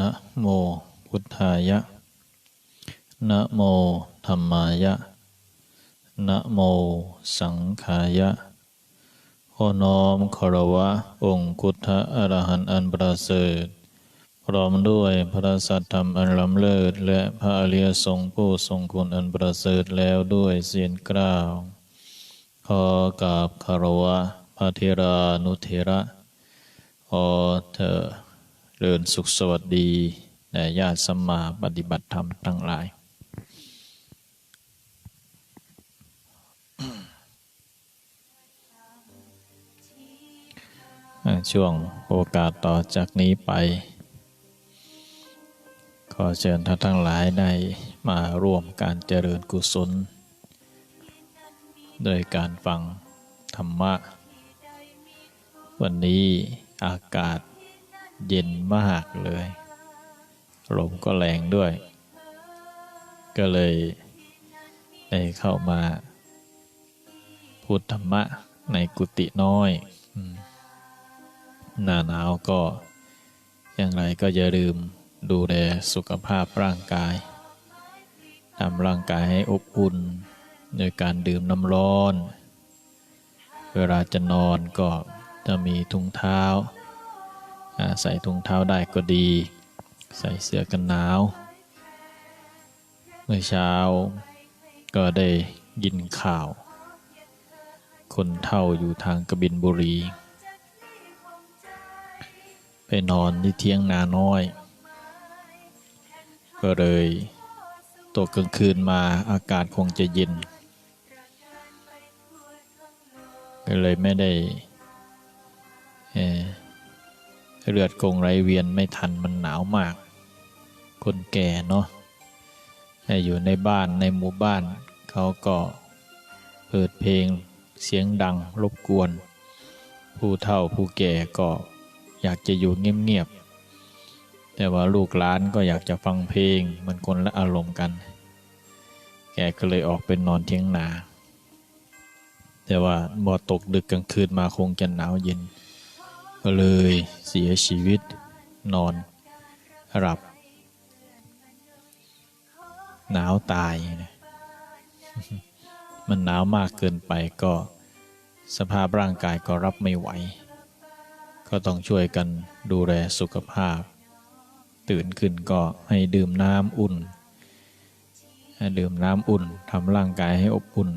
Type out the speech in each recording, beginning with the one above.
นะโมพุทธายะ นะโมธรรมายะ นะโมสังขายะขอน้อมคารวะ องค์พุทธอรหันต์อันประเสริฐพร้อมด้วยพระสัทธรรมอันล้ำเลิศ และพระอริยสงฆ์ผู้ทรงคุณอันประเสริฐแล้วด้วยเสียงกล้าวขอกราบคารวะพระเทรานุเทระขอเธอ เริญสุขสวัสดีแด่ญาติสมมาปฏิบัติธรรมทั้งหลาย ช่วงโอกาสต่อจากนี้ไป ขอเชิญท่านทั้งหลายได้มาร่วมการเจริญกุศล โดยการฟังธรรมะ วันนี้อากาศ เย็นมากเลย ลมก็แรงด้วย ก็เลยได้เข้ามาพูดธรรมะในกุฏิน้อยหน้าหนาวก็อย่างไรก็อย่าลืมดูแลสุขภาพร่างกายทำร่างกายให้อบอุ่นโดยการดื่มน้ำร้อน เวลาจะนอนก็จะมีถุงเท้า ใส่ถุงเท้าได้ก็ดี ใส่เสื้อกันหนาว เมื่อเช้าก็ได้ยินข่าว คนเท่าอยู่ทางกบินบุรี ไปนอนที่เที่ยงนาน้อย ก็เลยตกกลางคืนมาอากาศคงจะเย็นก็เลยไม่ได้ เลือดกงไหลเวียนไม่ทันมันหนาวมาก คนแก่เนาะให้อยู่ในบ้านในหมู่บ้าน เขาก็เปิดเพลงเสียงดังรบกวน ผู้เฒ่าผู้แก่ก็อยากจะอยู่เงียบๆแต่ว่าลูกหลานก็อยากจะฟังเพลงมันคนละอารมณ์กัน แกก็เลยออกไปนอนเที่ยงนา แต่ว่าบอตกดึกกลางคืนมาคงจะหนาวเย็น ก็เลยเสียชีวิตนอนหลับ หนาวตายนะมันหนาวมากเกินไปก็สภาพร่างกายก็รับไม่ไหว ก็ต้องช่วยกันดูแลสุขภาพ ตื่นขึ้นก็ให้ดื่มน้ำอุ่นให้ดื่มน้ำอุ่นทำร่างกายให้อบอุ่น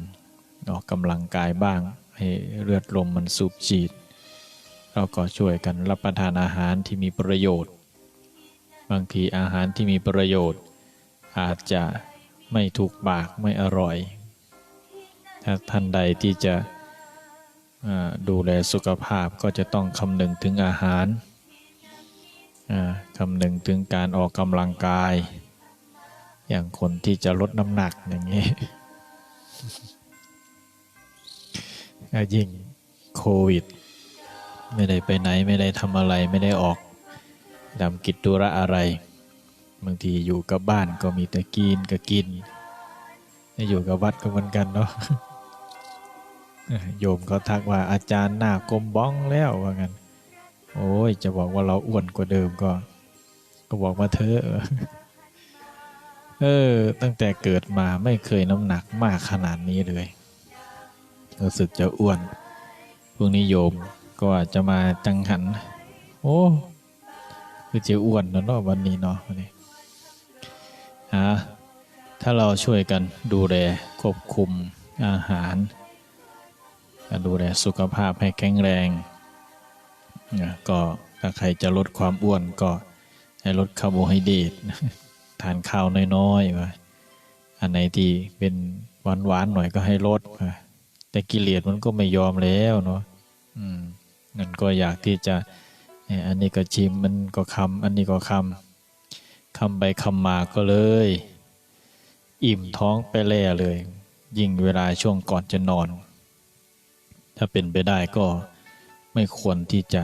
ออกกำลังกายบ้าง ให้เลือดลมมันสูบฉีด เราก็ช่วยกันรับประทานอาหารที่มีประโยชน์ บางทีอาหารที่มีประโยชน์ อาจจะไม่ถูกปากไม่อร่อย ถ้าท่านใดที่จะดูแลสุขภาพก็จะต้องคำนึงถึงอาหารคำนึงถึงการออกกำลังกาย อย่างคนที่จะลดน้ำหนักอย่างนี้ยิ่งโควิด ไม่ได้ไปไหนไม่ได้ทำอะไรไม่ได้ออกทำกิจธุระอะไร บางทีอยู่กับบ้านก็มีแต่กินก็กินอยู่กับวัดก็เหมือนกันเนาะโยมเขาทักว่าอาจารย์หน้ากลมบ้องแล้วว่างั้นโอ้ยจะบอกว่าเราอ้วนกว่าเดิมก็ ก็บอกมาเถอะเออ ตั้งแต่เกิดมาไม่เคยน้ำหนักมากขนาดนี้เลยรู้สึกจะอ้วนพวกนี้โยม ก็อาจะมาจังหัน โอ้คือจะอ้วนเนาะวันนี้เนาะวันนี้ฮะถ้าเราช่วยกันดูแลควบคุมอาหาร ดูแลสุขภาพให้แข็งแรงนะก็ถ้าใครจะลดความอ้วนก็ให้ลดคาร์โบไฮเดรตทานข้าวน้อยๆว่าอันไหนที่เป็นหวานๆหน่อยก็ให้ลดแต่กิเลสมันก็ไม่ยอมแล้วเนาะอืม นั่นก็อยากที่จะอันนี้ก็ชิมมันก็คำอันนี้ก็คำคำไปคำมาก็เลย อิ่มท้องไปแล่เลย ยิ่งเวลาช่วงก่อนจะนอน ถ้าเป็นไปได้ก็ไม่ควรที่จะ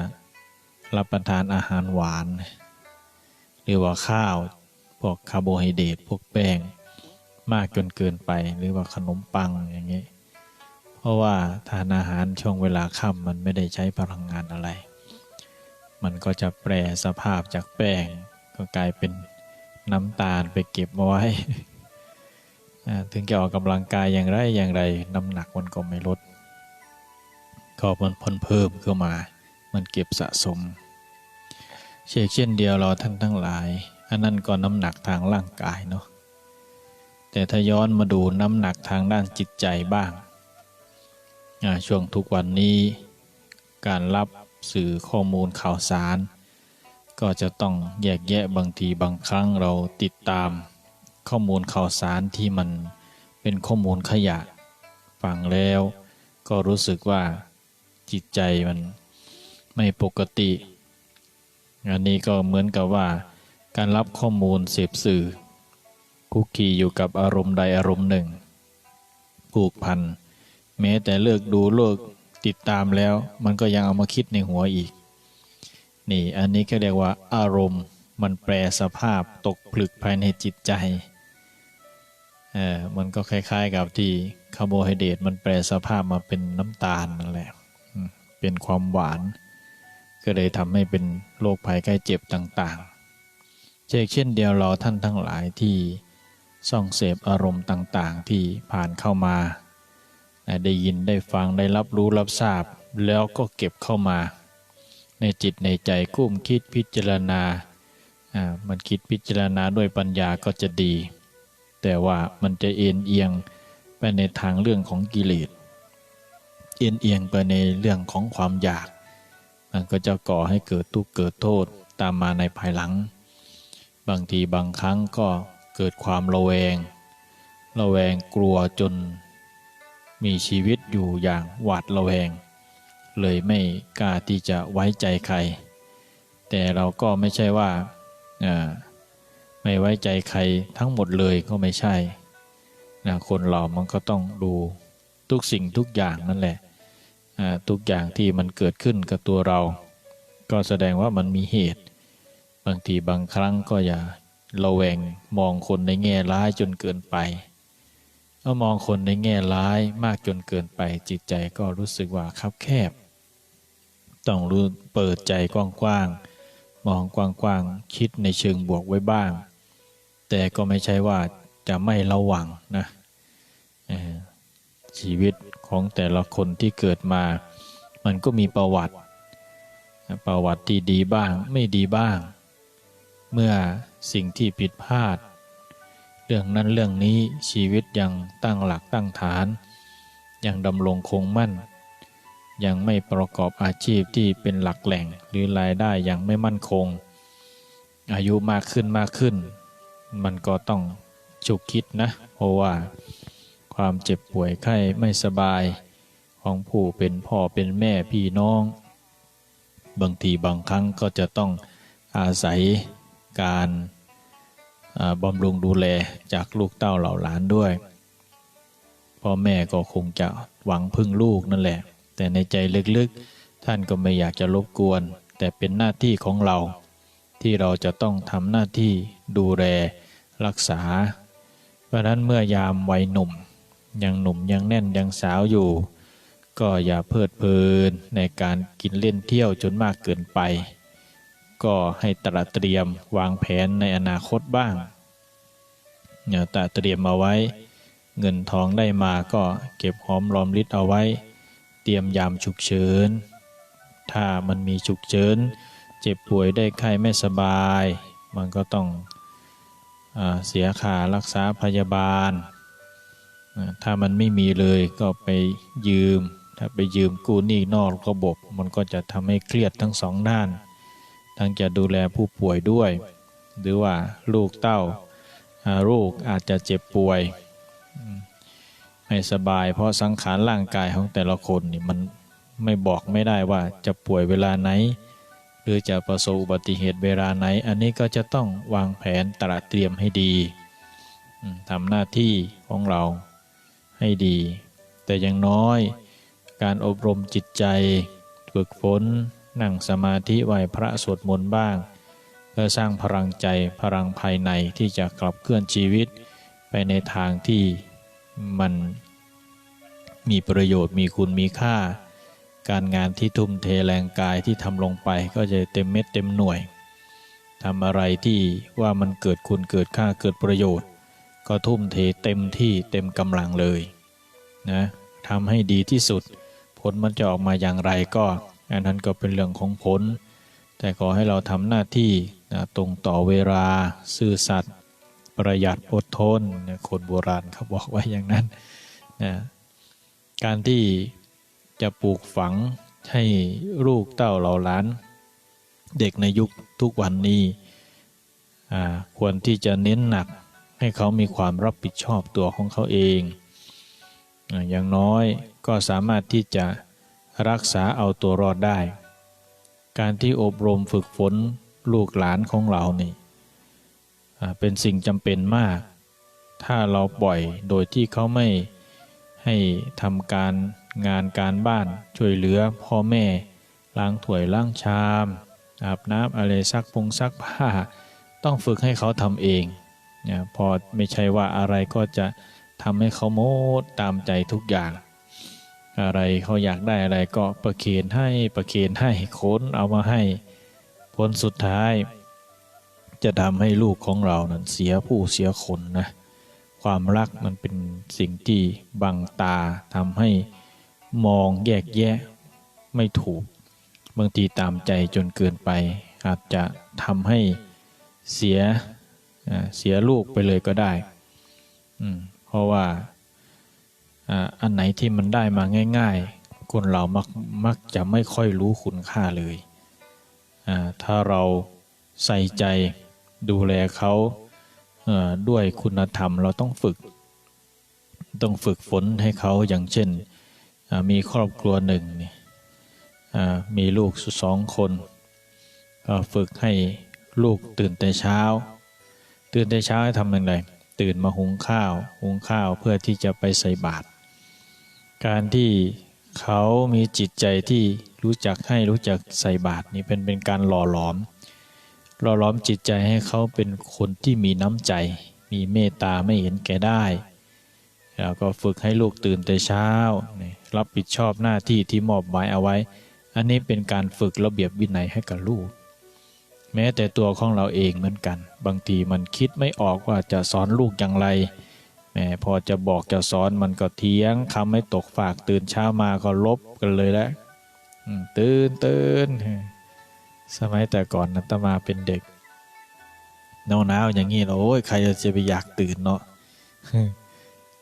รับประทานอาหารหวาน หรือว่าข้าวพวกคาร์โบไฮเดรตพวกแป้ง มากจนเกินไปหรือว่าขนมปังอย่างนี้ ราะว่าทานอาหารช่วงเวลาค่ำมันไม่ได้ใช้พลังงานอะไร มันก็จะแปรสภาพจากแป้ง ก็กลายเป็นน้ำตาลไปเก็บมาไว้ ถึงจะออกกำลังกายอย่างไรอย่างไร น้ำหนักมันก็ไม่ลด ก็มันพิ่มเพิ่มเข้ามา มันเก็บสะสม เช่นเช่นเดียวเราท่านทั้งหลาย อันนั้นก็น้ำหนักทางร่างกายเนาะ แต่ถ้าย้อนมาดูน้ำหนักทางด้านจิตใจบ้าง ช่วงทุกวันนี้ การรับสื่อข้อมูลข่าวสาร ก็จะต้องแยกแยะบางทีบางครั้งเราติดตามข้อมูลข่าวสารที่มันเป็นข้อมูลขยะฟังแล้ว ก็รู้สึกว่าจิตใจมันไม่ปกติ อันนี้ก็เหมือนกับว่า การรับข้อมูลเสพสื่อคุกคีอยู่กับอารมณ์ใดอารมณ์หนึ่งผูกพัน แม้แต่เลิกดูเลิกติดตามแล้ว มันก็ยังเอามาคิดในหัวอีก นี่อันนี้ก็เรียกว่าอารมณ์ มันแปรสภาพตกผลึกภายในจิตใจเออมันก็คล้ายๆกับที่คาร์โบไฮเดรตมันแปรสภาพมาเป็นน้ำตาลนั่นแหละเป็นความหวาน ก็เลยทำให้เป็นโรคภัยไข้เจ็บต่างๆ เช่นเช่นเดียวเราท่านทั้งหลายที่ส่องเสพอารมณ์ต่างๆ ที่ผ่านเข้ามา ได้ยินได้ฟังได้รับรู้รับทราบ แล้วก็เก็บเข้ามา ในจิตในใจกุ้มคิดพิจารณาอ่ามันคิดพิจารณาด้วยปัญญาก็จะดี แต่ว่ามันจะเอ็นเอียงไปในทางเรื่องของกิเลสเอ็นเอียงไปในเรื่องของความอยาก มันก็จะก่อให้เกิดทุกข์เกิดโทษตามมาในภายหลัง บางทีบางครั้งก็เกิดความระแวง ระแวงกลัวจน มีชีวิตอยู่อย่างหวาดระแวง เลยไม่กล้าที่จะไว้ใจใคร แต่เราก็ไม่ใช่ว่าไม่ไว้ใจใครทั้งหมดเลยก็ไม่ใช่นะคนเรามันก็ต้องดูทุกสิ่งทุกอย่างนั่นแหละทุกอย่างที่มันเกิดขึ้นกับตัวเรา ก็แสดงว่ามันมีเหตุ บางทีบางครั้งก็อย่าระแวงมองคนในแง่ร้ายจนเกินไป ถ้ามองคนในแง่ร้ายมากจนเกินไปจิตใจก็รู้สึกว่าคับแคบ ต้องรู้เปิดใจกว้างๆมองกว้างๆคิดในเชิงบวกไว้บ้าง แต่ก็ไม่ใช่ว่าจะไม่ระวังนะชีวิตของแต่ละคนที่เกิดมา มันก็มีประวัติ ประวัติที่ดีบ้างไม่ดีบ้าง เมื่อสิ่งที่ผิดพลาด เรื่องนั้นเรื่องนี้ชีวิตยังตั้งหลักตั้งฐาน ยังดำรงคงมั่น ยังไม่ประกอบอาชีพที่เป็นหลักแหล่งหรือรายได้ยังไม่มั่นคง อายุมากขึ้นมากขึ้น มันก็ต้องฉุกคิดนะเพราะว่าความเจ็บป่วยไข้ไม่สบายของผู้เป็นพ่อเป็นแม่พี่น้อง บางทีบางครั้งก็จะต้องอาศัยการ บำรุงดูแลจากลูกเต้าเหล่าหลานด้วย พ่อแม่ก็คงจะหวังพึ่งลูกนั่นแหละ แต่ในใจลึกๆ ท่านก็ไม่อยากจะรบกวน แต่เป็นหน้าที่ของเรา ที่เราจะต้องทำหน้าที่ดูแลรักษา เพราะนั้นเมื่อยามวัยหนุ่ม ยังหนุ่มยังแน่นยังสาวอยู่ ก็อย่าเพลิดเพลินในการกินเล่นเที่ยวจนมากเกินไป ก็ให้ตระเตรียมวางแผนในอนาคตบ้างอย่าตระเตรียมเอาไว้ เงินทองได้มาก็เก็บหอมรอมริดเอาไว้ เตรียมยามฉุกเฉิน ถ้ามันมีฉุกเฉินเจ็บป่วยได้ไข้ไม่สบาย มันก็ต้องอเสียค่ารักษาพยาบาล ถ้ามันไม่มีเลยก็ไปยืม ถ้าไปยืมกู้หนี้นอกระบบ มันก็จะทำให้เครียดทั้งสองด้าน ทั้งจะดูแลผู้ป่วยด้วย หรือว่าลูกเต้าลูกอาจจะเจ็บป่วยไม่สบายเพราะสังขารร่างกายของแต่ละคนนี่มันไม่บอกไม่ได้ว่าจะป่วยเวลาไหน หรือจะประสบอุบัติเหตุเวลาไหน อันนี้ก็จะต้องวางแผนตระเตรียมให้ดีทำหน้าที่ของเราให้ดี แต่อย่างน้อยการอบรมจิตใจ ฝึกฝน นั่งสมาธิไหวพระสวดมนต์บ้าง เพื่อสร้างพลังใจพลังภายในที่จะกลับเคลื่อนชีวิต ไปในทางที่มันมีประโยชน์มีคุณมีค่า การงานที่ทุ่มเทแรงกายที่ทำลงไปก็จะเต็มเม็ดเต็มหน่วยททำอะไรที่ว่ามันเกิดคุณเกิดค่าเกิดประโยชน์ ก็ทุ่มเทเต็มที่เต็มกำลังเลยนะทำให้ดีที่สุด ผลมันจะออกมาอย่างไรก็ อันนั้นก็เป็นเรื่องของผล แต่ขอให้เราทำหน้าที่นะตรงต่อเวลาซื่อสัตย์ประหยัดอดทนนะคนโบราณเขาบอกไว้อย่างนั้นนะการที่จะปลูกฝังให้ลูกเต้าเหล่าหลาน เด็กในยุคทุกวันนี้ควรที่จะเน้นหนักให้เขามีความรับผิดชอบตัวของเขาเอง อย่างน้อยก็สามารถที่จะ รักษาเอาตัวรอดได้ การที่อบรมฝึกฝนลูกหลานของเรานี่เป็นสิ่งจำเป็นมาก ถ้าเราปล่อยโดยที่เขาไม่ให้ทำการงานการบ้านช่วยเหลือพ่อแม่ล้างถ้วยล้างชาม อาบน้ำอะไรซักพงซักผ้า ต้องฝึกให้เขาทำเองเนี่ยพอไม่ใช่ว่าอะไรก็จะทำให้เขาโมดตามใจทุกอย่าง อะไรเขาอยากได้อะไรก็ประเคนให้ประเคนให้ค้นเอามาให้ผลสุดท้าย จะทำให้ลูกของเรานั้นเสียผู้เสียคนนะความรักมันเป็นสิ่งที่บังตาทำให้มองแยกแยะไม่ถูก บางทีตามใจจนเกินไป อาจจะทำให้เสียเสียลูกไปเลยก็ได้ เพราะว่า อ่าอันไหนที่มันได้มาง่าย ๆ คนเรามักมักจะไม่ค่อยรู้คุณค่าเลยอ่าถ้าเราใส่ใจดูแลเขาอ่อด้วยคุณธรรมเราต้องฝึก ต้องฝึกฝนให้เขาอย่างเช่นอ่ามีครอบครัวหนึ่งนี่อ่ามีลูกสองคนก็ฝึกให้ลูกตื่นแต่เช้า ตื่นแต่เช้าให้ทำยังไงตื่นมาหุงข้าว หุงข้าวเพื่อที่จะไปใส่บาตร การที่เขามีจิตใจที่รู้จักให้รู้จักใส่บาตรนี่เป็นเป็นการหล่อหลอม หล่อหลอมจิตใจให้เขาเป็นคนที่มีน้ำใจ มีเมตตาไม่เห็นแก่ได้ แล้วก็ฝึกให้ลูกตื่นแต่เช้า รับผิดชอบหน้าที่ที่มอบหมายเอาไว้ อันนี้เป็นการฝึกระเบียบวินัยให้กับลูก แม้แต่ตัวของเราเองเหมือนกัน บางทีมันคิดไม่ออกว่าจะสอนลูกอย่างไร แหมพอจะบอกจะสอนมันก็เทียงคำไม่ตกฝากตื่นเช้ามาก็ลบกันเลยแล้วตื่นตื่นสมัยแต่ก่อนนัตมาเป็นเด็กหนาวๆอย่างนี้โอ้ยใครจะไปอยากตื่นเนาะ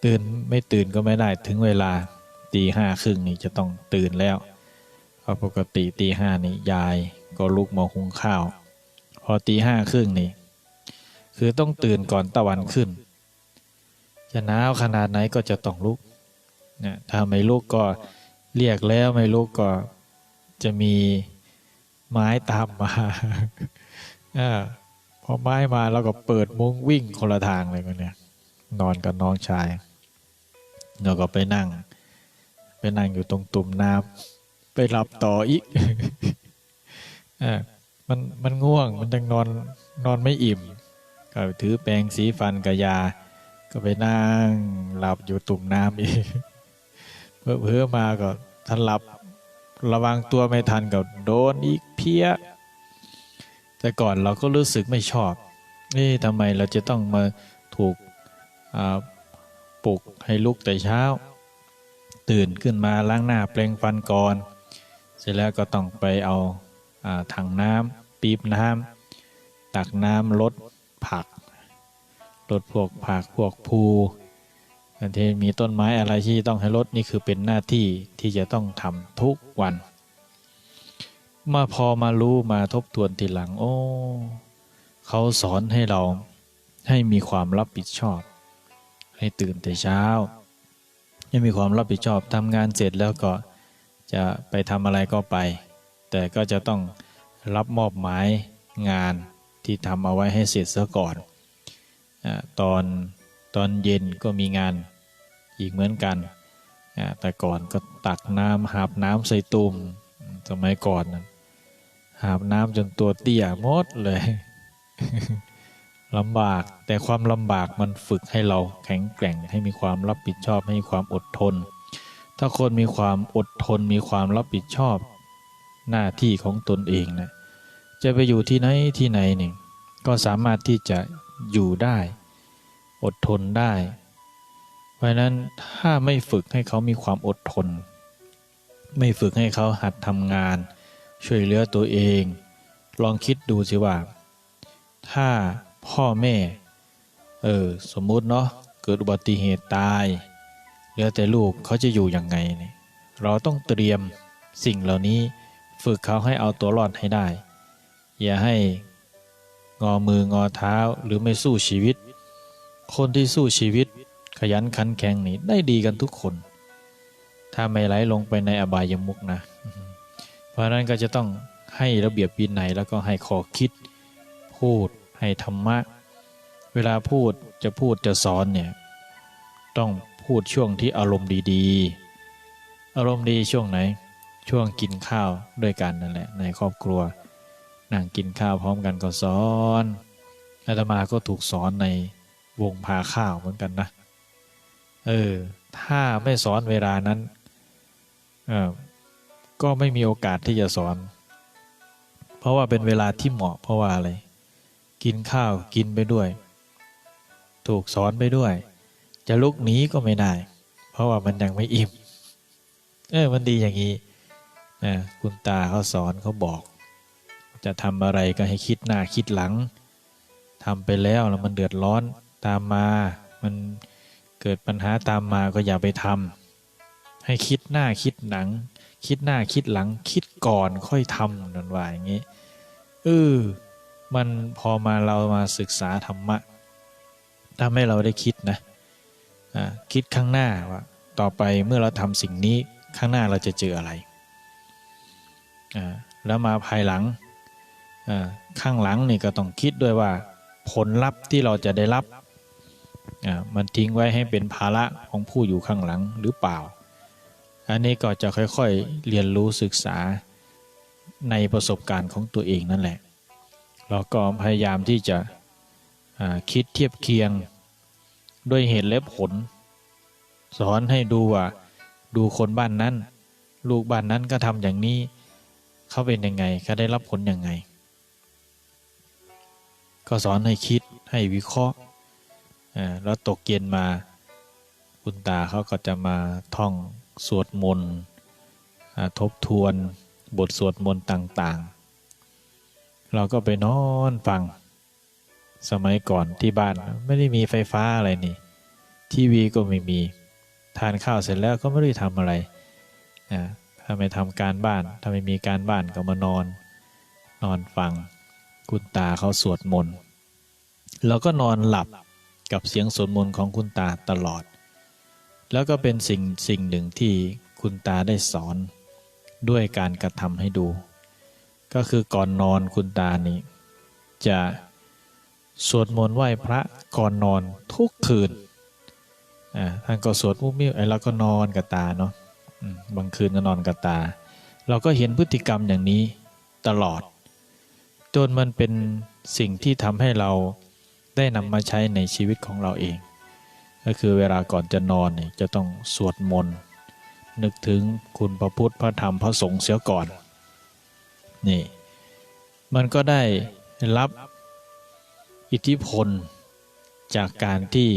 ตื่นไม่ตื่นก็ไม่ได้ถึงเวลาตีห้าครึ่งนี่จะต้องตื่นแล้วเพราะปกติตีห้านี่ยายก็ลุกมาหุงข้าว พอตีห้าครึ่งนี่คือต้องตื่นก่อนตะวันขึ้น จะหนาวขนาดไหนก็จะต้องลุกนะถ้าไม่ลุกก็เรียกแล้วไม่ลุกก็จะมีไม้ตามมาอพอไม้มาแล้วก็เปิดมุ้งวิ่งคนละทางเลยมันเนี่ยนอนกับน้องชายแล้วก็ไปนั่ง ไปนั่งอยู่ตรงตุ่มน้ำไปหลับต่ออีกอมันมันง่วงมันยังนอนนอนไม่อิ่มก็ถือแปรงสีฟันกับยา ก็ไปนั่งหลับอยู่ตุ่มน้ำอีกเพื่อเพื่อมาก็ทันหลับระวังตัวไม่ทันก็โดนอีกเพี้ย แต่ก่อนเราก็รู้สึกไม่ชอบนี่ทำไมเราจะต้องมาถูกปลุกให้ลุกแต่เช้า ตื่นขึ้นมาล้างหน้าแปรงฟันก่อน เสร็จแล้วก็ต้องไปเอาอาถังน้ำปีบน้ำตักน้ำลดผัก ลดพวกผักพวกภูอันที่มีต้นไม้อะไรที่ต้องให้ลดนี่คือเป็นหน้าที่ที่จะต้องทำทุกวัน มาพอมารู้มาทบทวนทีหลัง โอ้เขาสอนให้เราให้มีความรับผิดชอบ ให้ตื่นแต่เช้า ให้มีความรับผิดชอบทำงานเสร็จแล้วก็จะไปทำอะไรก็ไป แต่ก็จะต้องรับมอบหมายงานที่ทำเอาไว้ให้เสร็จซะก่อน ตอนตอนเย็นก็มีงานอีกเหมือนกัน แต่ก่อนก็ตักน้ำหาบน้ำใส่ตุ่มสมัยก่อนนะหาบน้ำจนตัวเตี้ยมดเลยลำบากแต่ความลำบากมันฝึกให้เราแข็งแกร่งให้มีความรับผิดชอบให้มีความอดทน ถ้าคนมีความอดทนมีความรับผิดชอบหน้าที่ของตนเองนะจะไปอยู่ที่ไหนที่ไหนนี่ก็สามารถที่จะ อยู่ได้ อดทนได้ เพราะนั้นถ้าไม่ฝึกให้เขามีความอดทน ไม่ฝึกให้เขาหัดทำงาน ช่วยเหลือตัวเอง ลองคิดดูสิว่า ถ้าพ่อแม่ เออ สมมุติเนาะเกิดอุบัติเหตุตาย เหลือแต่ลูกเขาจะอยู่ยังไงเนี่ยเราต้องเตรียมสิ่งเหล่านี้ ฝึกเขาให้เอาตัวรอดให้ได้ อย่าให้ งอมืองอเท้าหรือไม่สู้ชีวิต คนที่สู้ชีวิต ขยันขันแข็งนี่ได้ดีกันทุกคน ถ้าไม่ไหลลงไปในอบายมุกนะ เพราะนั้นก็จะต้องให้ระเบียบวินัยแล้วก็ให้ขอคิด พูดให้ธรรมะ เวลาพูดจะพูดจะสอนเนี่ยต้องพูดช่วงที่อารมณ์ดีๆ อารมณ์ดีช่วงไหน ช่วงกินข้าวด้วยกันนั่นแหละในครอบครัว นั่งกินข้าวพร้อมกันก็สอนอาตมาก็ถูกสอนในวงพาข้าวเหมือนกันนะ เออ ถ้าไม่สอนเวลานั้น เออก็ไม่มีโอกาสที่จะสอน เพราะว่าเป็นเวลาที่เหมาะเพราะว่าอะไร กินข้าวกินไปด้วย ถูกสอนไปด้วย จะลุกหนีก็ไม่ได้ เพราะว่ามันยังไม่อิ่ม เออ มันดีอย่างนี้นะคุณตาเขาสอนเขาบอก จะทำอะไรก็ให้คิดหน้าคิดหลังทำไปแล้วแล้วมันเดือดร้อนตามมา มันเกิดปัญหาตามมาก็อย่าไปทำให้คิดหน้าคิดหลัง คิดหน้าคิดหลัง คิดก่อนค่อยทำนั่นว่าอย่างนี้เออมันพอมาเรามาศึกษาธรรมะทำให้เราได้คิดนะคิดข้างหน้าว่าต่อไปเมื่อเราทำสิ่งนี้ข้างหน้าเราจะเจออะไร แล้วมาภายหลัง ข้างหลังนี่ก็ต้องคิดด้วยว่า ผลลัพธ์ที่เราจะได้รับมันทิ้งไว้ให้เป็นภาระของผู้อยู่ข้างหลังหรือเปล่า อันนี้ก็จะค่อยๆเรียนรู้ศึกษาในประสบการณ์ของตัวเองนั่นแหละเราก็พยายามที่จะคิดเทียบเคียงด้วยเหตุและผล สอนให้ดูว่าดูคนบ้านนั้น ลูกบ้านนั้นก็ทำอย่างนี้เขาเป็นยังไงเขาได้รับผลยังไง ก็สอนให้คิดให้วิเคราะห์แล้วตกเย็นมาคุณตาเขาก็จะมาท่องสวดมนต์ทบทวนบทสวดมนต์ต่างๆ เราก็ไปนอนฟัง สมัยก่อนที่บ้านไม่ได้มีไฟฟ้าอะไรนี่ ทีวีก็ไม่มี ทานข้าวเสร็จแล้วก็ไม่ได้ทำอะไร ถ้าไม่ทำการบ้าน ถ้าไม่มีการบ้านก็มานอน นอนฟัง คุณตาเขาสวดมนต์เราก็นอนหลับกับเสียงสวดมนต์ของคุณตาตลอด แล้วก็เป็นสิ่งสิ่งหนึ่งที่คุณตาได้สอนด้วยการกระทำให้ดู ก็คือก่อนนอนคุณตานี่จะสวดมนต์ไหว้พระก่อนนอนทุกคืนอ่าท่านก็สวดมุ้มิ้วไอ้เราก็นอนกับตาเนาะบางคืนก็นอนกับตา เราก็เห็นพฤติกรรมอย่างนี้ตลอด จนมันเป็นสิ่งที่ทำให้เราได้นำมาใช้ในชีวิตของเราเอง ก็คือเวลาก่อนจะนอนจะต้องสวดมนต์นึกถึงคุณพระพุทธพระธรรมพระสงฆ์เสียก่อน นี่ มันก็ได้รับอิทธิพลจากการที่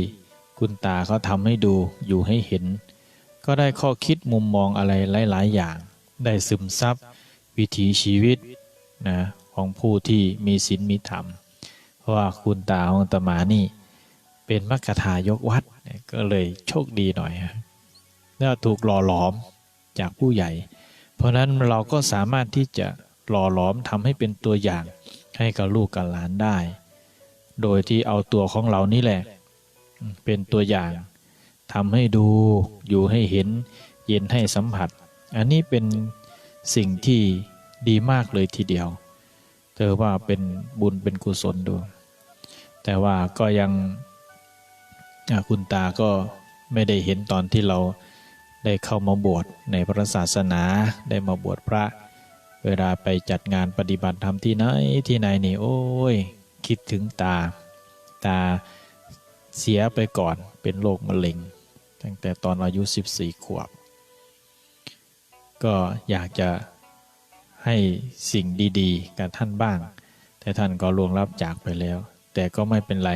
คุณตาเขาทำให้ดูอยู่ให้เห็น ก็ได้ข้อคิดมุมมองอะไรหลาย ๆ อย่าง ได้ซึมซับวิถีชีวิตนะ ของผู้ที่มีศีลมีธรรม เพราะว่าคุณตาของตมานี่ เป็นมัคคทายกวัดก็เลยโชคดีหน่อยฮะแล้วถูกหล่อหลอมจากผู้ใหญ่ เพราะนั้นเราก็สามารถที่จะหล่อหลอมทำให้เป็นตัวอย่างให้กับลูกกับหลานได้ โดยที่เอาตัวของเรานี่แหละ เป็นตัวอย่างทำให้ดูอยู่ให้เห็นเย็นให้สัมผัส อันนี้เป็นสิ่งที่ดีมากเลยทีเดียว เธอว่าเป็นบุญเป็นกุศลด้วยแต่ว่าก็ยังคุณตาก็ไม่ได้เห็นตอนที่เราได้เข้ามาบวชในพระศาสนาได้มาบวชพระ เวลาไปจัดงานปฏิบัติธรรมที่ไหนที่ไหนนี่โอ้ย คิดถึงตา ตาเสียไปก่อนเป็นโรคมะเร็ง ตั้งแต่ตอนอายุ 14 ขวบ ก็อยากจะ ให้สิ่งดีๆ กับท่านบ้าง แต่ท่านก็ล่วงลับจากไปแล้ว แต่ก็ไม่เป็นไร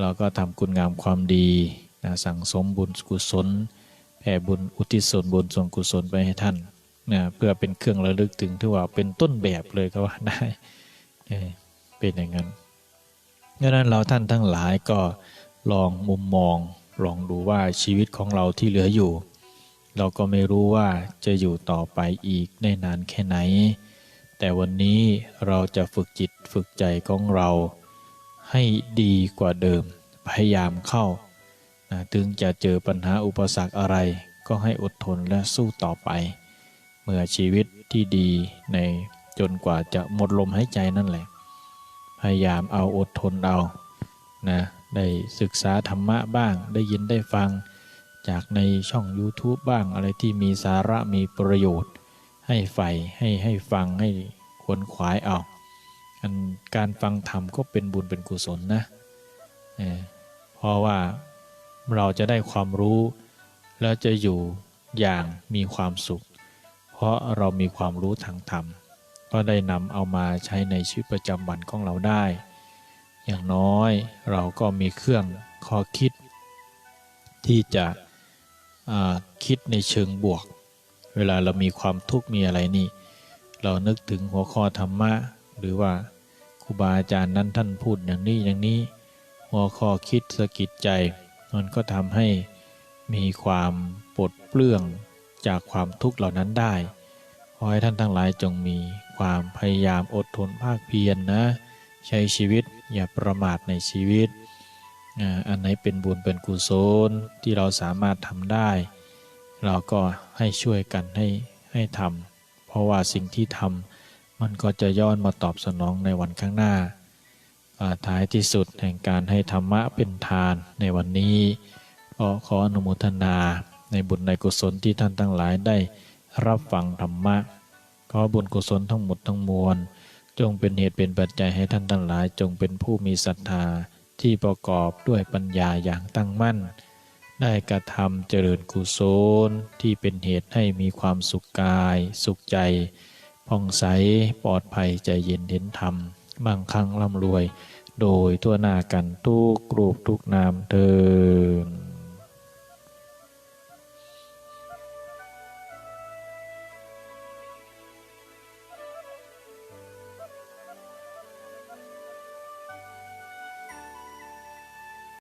เราก็ทำคุณงามความดีนะสั่งสมบุญกุศลแผ่บุญอุทิศส่วนบุญส่วนกุศลไปให้ท่านนะเพื่อเป็นเครื่องระลึกถึงที่ว่าเป็นต้นแบบเลยก็ว่าได้เป็นอย่างนั้นดังนั้นเราท่านทั้งหลายก็ลองมุมมองลองดูว่าชีวิตของเราที่เหลืออยู่ เราก็ไม่รู้ว่าจะอยู่ต่อไปอีกได้นานแค่ไหน แต่วันนี้เราจะฝึกจิตฝึกใจของเรา ให้ดีกว่าเดิม พยายามเข้านะถึงจะเจอปัญหาอุปสรรคอะไร ก็ให้อดทนและสู้ต่อไป เมื่อชีวิตที่ดีในจนกว่าจะหมดลมหายใจนั่นแหละ พยายามเอาอดทนเอานะได้ศึกษาธรรมะบ้างได้ยินได้ฟัง จากในช่อง YouTube บ้างอะไรที่มีสาระมีประโยชน์ ให้ใฝ่ให้ให้ฟังให้ขวนขวายเอาอันการฟังธรรมก็เป็นบุญเป็นกุศลนะเเพราะว่าเราจะได้ความรู้ แล้วจะอยู่อย่างมีความสุข เพราะเรามีความรู้ทางธรรม ก็ได้นำเอามาใช้ในชีวิตประจำวันของเราได้ อย่างน้อยเราก็มีเครื่องข้อคิด ที่จะ คิดในเชิงบวก เวลาเรามีความทุกข์มีอะไรนี่ เรานึกถึงหัวข้อธรรมะ หรือว่าครูบาอาจารย์นั้นท่านพูดอย่างนี้อย่างนี้ หัวข้อคิดสะกิดใจ มันก็ทำให้มีความปลดเปลื้องจากความทุกข์เหล่านั้นได้ขอให้ท่านทั้งหลายจงมีความพยายามอดทนภาคเพียรนนะ ใช้ชีวิตอย่าประมาทในชีวิต อันไหนเป็นบุญเป็นกุศลที่เราสามารถทำได้ เราก็ให้ช่วยกันให้ให้ทำเพราะว่าสิ่งที่ทำมันก็จะย้อนมาตอบสนองในวันข้างหน้าอ่าท้ายที่สุดแห่งการให้ธรรมะเป็นทานในวันนี้ก็ขออนุโมทนาในบุญในกุศลที่ท่านทั้งหลายได้รับฟังธรรมะขอบุญกุศลทั้งหมดทั้งมวล จงเป็นเหตุเป็นปัจจัยให้ท่านทั้งหลาย จงเป็นผู้มีศรัทธา ที่ประกอบด้วยปัญญาอย่างตั้งมั่น ได้กระทำเจริญกุศลที่เป็นเหตุให้มีความสุขกาย สุขใจผ่องใสปลอดภัยใจเย็นเห็นธรรมมั่งคั่งร่ำรวย โดยทั่วหน้ากันทุกรูปทุกนามเทิน